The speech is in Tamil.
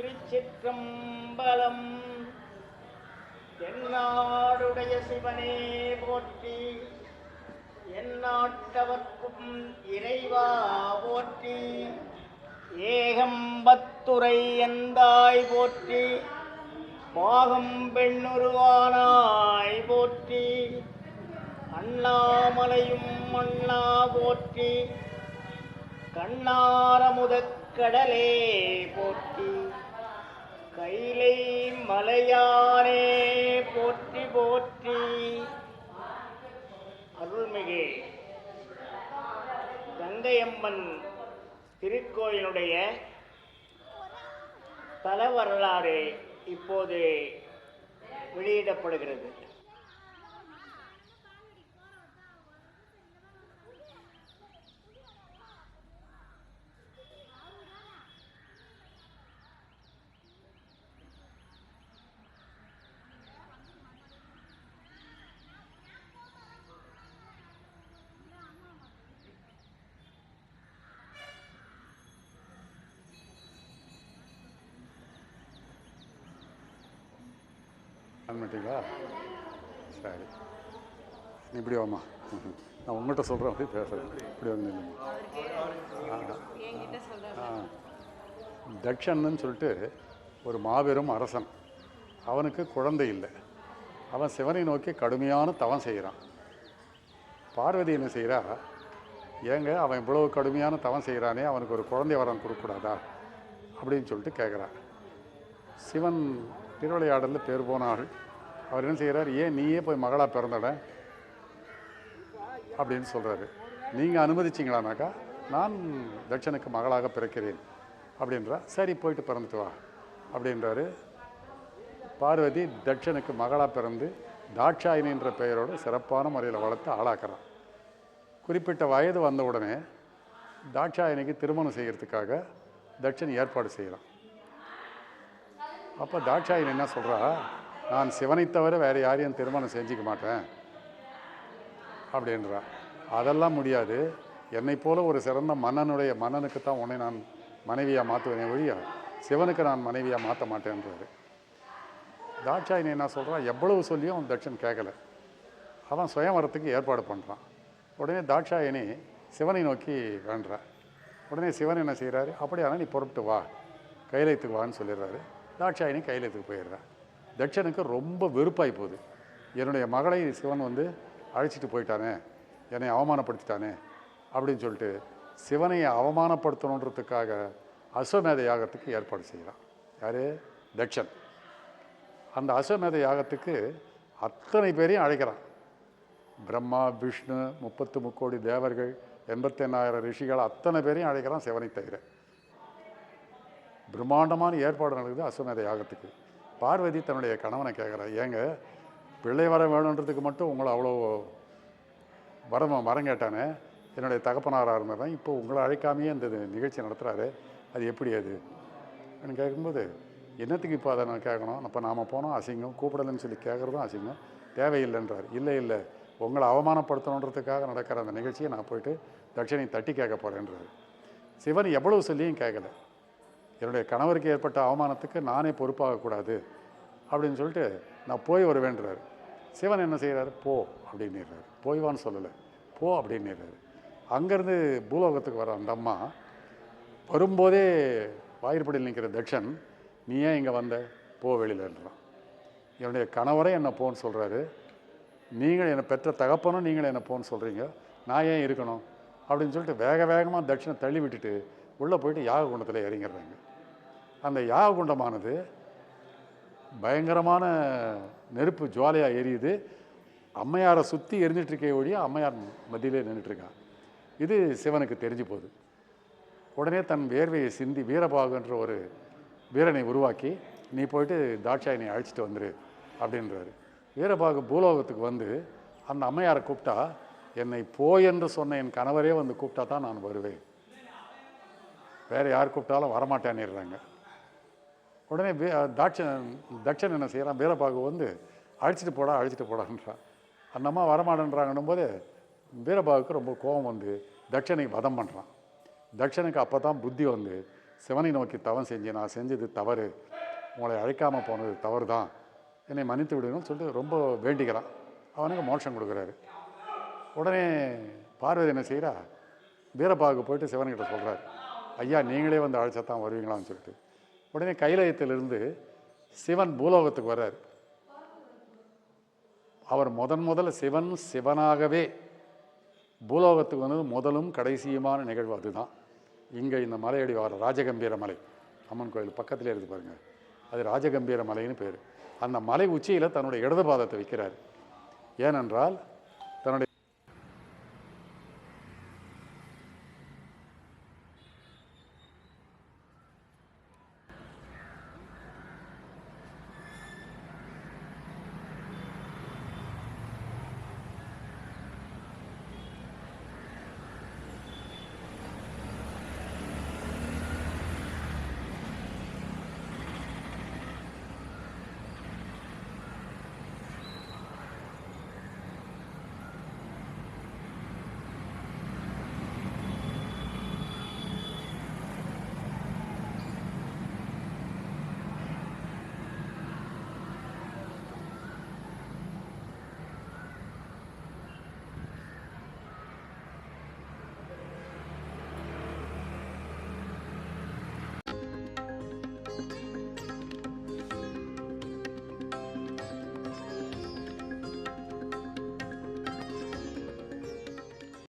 திருச்சிற்றம்பலம். என்னாடுடைய சிவனே போற்றி எந்நாட்டவர்க்கும் இறைவா போற்றி ஏகம்பத்துரை எந்தாய் போற்றி பாகம் பெண்ணுருவானாய் போற்றி அண்ணாமலையும் மண்ணா போற்றி கண்ணாரமுதக் கடலே போற்றி. கைலை மலையானே போற்றி போற்றி. அருள்மிகு கங்கையம்மன் திருக்கோயிலுடைய தல வரலாறு இப்போது வெளியிடப்படுகிறது. பண்ணிட்டீங்களா சரி. நீ இப்படி வாமா நான் உங்கள்கிட்ட சொல்கிறேன் அப்படி பேசுகிறேன் இப்படி வந்து ஆ. தக்ஷன்னு சொல்லிட்டு ஒரு மாபெரும் அரசன். அவனுக்கு குழந்தை இல்லை. அவன் சிவனை நோக்கி கடுமையான தவம் செய்கிறான். பார்வதி என்ன செய்கிறா ஏங்க அவன் இவ்வளவு கடுமையான தவம் செய்கிறானே அவனுக்கு ஒரு குழந்தை வரம் கொடுக்கக்கூடாதா? அப்படின்னு சொல்லிட்டு கேட்குறான் சிவன் திருவிளையாடலில் பேர் போன ஆள் அவர் என்ன செய்கிறார் ஏன் நீயே போய் மகளாக பிறந்தட? அப்படின்னு சொல்கிறாரு நீங்கள் அனுமதிச்சிங்களானாக்கா நான் தட்சனுக்கு மகளாக பிறக்கிறேன். அப்படின்றா சரி போயிட்டு பிறந்துட்டு வா அப்படின்றாரு. பார்வதி தட்சனுக்கு மகளாக பிறந்து தாட்சாயினின்ற பெயரோடு சிறப்பான முறையில் வளர்த்து ஆளாக்குறான் குறிப்பிட்ட வயது வந்த உடனே தாட்சாயணிக்கு திருமணம் செய்கிறதுக்காக தட்சன் ஏற்பாடு செய்கிறான். அப்போ தாட்சாயின் என்ன சொல்கிறா நான் சிவனை தவிர வேறு யாரையும் திருமணம் செஞ்சுக்க மாட்டேன். அப்படின்றா. அதெல்லாம் முடியாது. என்னை போல ஒரு சிறந்த மன்னனுடைய மன்னனுக்கு தான் உன்னை நான் மனைவியாக மாற்றுவேனே ஒழிய சிவனுக்கு நான் மனைவியாக மாற்ற மாட்டேன்றாரு. தாட்சாயினி என்ன சொல்கிறான் எவ்வளவு சொல்லியும் அவன் தட்சன் கேட்கல அவன் சுயவரத்துக்கு ஏற்பாடு பண்ணுறான் உடனே தாட்சாயினி சிவனை நோக்கி வேண்டுறா உடனே சிவன் என்ன செய்கிறாரு அப்படியானா நீ புறப்பட்டு வா. கைலாயத்துக்கு வான்னு சொல்லிடுறாரு. தாட்சாயணி கைலாயத்துக்கு போயிடுறான். தட்சனுக்கு ரொம்ப வெறுப்பாகி போகுது. என்னுடைய மகளை சிவன் வந்து அழைச்சிட்டு போயிட்டானே என்னை அவமானப்படுத்திட்டானே அப்படின்னு சொல்லிட்டு சிவனை அவமானப்படுத்தணுன்றதுக்காக அஸ்வமேத யாகத்துக்கு ஏற்பாடு செய்கிறான். யார்? தட்சன். அந்த அஸ்வமேத யாகத்துக்கு அத்தனை பேரையும் அழைக்கிறான். பிரம்மா விஷ்ணு முப்பத்து முக்கோடி தேவர்கள் எண்பத்தெண்ணாயிரம் ரிஷிகள் அத்தனை பேரையும் அழைக்கிறான் சிவனை தவிர. பிரம்மாண்டமான ஏற்பாடு நடக்குது அஸ்வமேத யாகத்துக்கு. பார்வதி தன்னுடைய கணவனை கேட்குறா ஏங்க பிள்ளை வர வேணுன்றதுக்கு மட்டும் உங்களை அவ்வளோ வரம் வரம் கேட்டானே? என்னுடைய தகப்பனாராக இருந்ததான் இப்போ உங்களை அழைக்காமையே இந்த நிகழ்ச்சி நடத்துகிறாரு அது எப்படி அது? அப்படின்னு கேட்கும்போது என்னத்துக்கு இப்போ அதை நான் கேட்கணும்? அப்போ நாம் போனோம் அசிங்கம் கூப்பிடலன்னு சொல்லி கேட்குறதும் அசிங்கம். தேவையில்லைன்றார். இல்லை இல்லை. உங்களை அவமானப்படுத்தணுன்றதுக்காக நடக்கிற அந்த நிகழ்ச்சியை நான் போயிட்டு தட்சணை தட்டி கேட்க போகிறேன்றாரு சிவன் எவ்வளவு சொல்லியும் கேட்கல. என்னுடைய கணவருக்கு ஏற்பட்ட அவமானத்துக்கு நானே பொறுப்பாகக்கூடாது அப்படின்னு சொல்லிட்டு நான் போய் வருவேன்றாரு. சிவன் என்ன செய்கிறாரு போ அப்படின்னுறாரு. போய்வான்னு சொல்லலை. போ அப்படின்னுறாரு. அங்கேருந்து பூலோகத்துக்கு வர அந்த அம்மா. வரும்போதே வாயிற்படியில் நிற்கிற தட்சன் நீ ஏன் இங்கே வந்த? போ வெளியிலன்றான். என்னுடைய கணவரே என்னை போன்னு சொல்கிறாரு நீங்கள் என்னை பெற்ற தகப்பனும் நீங்கள் என்னை போன்னு சொல்கிறீங்க நான் ஏன் இருக்கணும்? அப்படின்னு சொல்லிட்டு வேக வேகமாக தட்சிணை தள்ளி விட்டுட்டு உள்ளே போயிட்டு யாக குண்டத்தில் இறங்கிடுறாங்க. அந்த யாக குண்டமானது பயங்கரமான நெருப்பு ஜுவாலையாக எரியுது. அம்மையாரை சுற்றி எரிஞ்சிட்ருக்கே ஒழிய அம்மையார் மத்தியிலே நின்றுட்டுருக்கான் இது சிவனுக்கு தெரிஞ்சு போகுது. உடனே தன் வேர்வையை சிந்தி வீரபாகுன்ற ஒரு வீரனை உருவாக்கி நீ போயிட்டு தாட்சாயினை அழைச்சிட்டு வந்துரு அப்படின்றாரு. வீரபாகு பூலோகத்துக்கு வந்து அந்த அம்மையாரை கூப்பிட்டா என்னை போய் என்று சொன்ன என் கணவரே வந்து கூப்பிட்டா தான் நான் வருவேன். வேறு யார் கூப்பிட்டாலும் வரமாட்டேன்னுறாங்க. உடனே வே- தாட்சன் தட்சன் என்ன செய்கிறான் பீரபாகு வந்து அழைச்சிட்டு போடா அழைச்சிட்டு போடான்றான் அந்த அம்மா வரமாட்டேன்றாங்கன்னும் போது வீரபாகுக்கு ரொம்ப கோபம் வந்து தட்சனை வதம் பண்ணுறான் தட்சனுக்கு அப்போ தான் புத்தி வந்து சிவனை நோக்கி தவம் செஞ்சு நான் செஞ்சது தவறு உங்களை அழைக்காமல் போனது தவறு தான் என்னை மன்னித்து விடுங்கன்னு சொல்லிட்டு ரொம்ப வேண்டிக்கிறான். அவனுக்கு மோட்சம் கொடுக்குறாரு. உடனே பார்வதி என்ன செய்கிறா வீரப்பாவுக்கு போயிட்டு சிவன்கிட்ட சொல்கிறார் ஐயா நீங்களே வந்து அழைச்சா தான் வருவீங்களான்னு சொல்லிட்டு. உடனே கைலயத்திலிருந்து சிவன் பூலோகத்துக்கு வர்றார். அவர் முதன் முதல்ல சிவன் சிவனாகவே பூலோகத்துக்கு வந்தது முதலும் கடைசியுமான நிகழ்வு அதுதான். இங்கே இந்த மலையடி வர ராஜகம்பீர மலை. அம்மன் கோயில் பக்கத்தில் இருந்து பாருங்க. அது ராஜகம்பீர மலைன்னு பேர். அந்த மலை உச்சியில் தன்னுடைய இடது பாதத்தை வைக்கிறார். ஏனென்றால்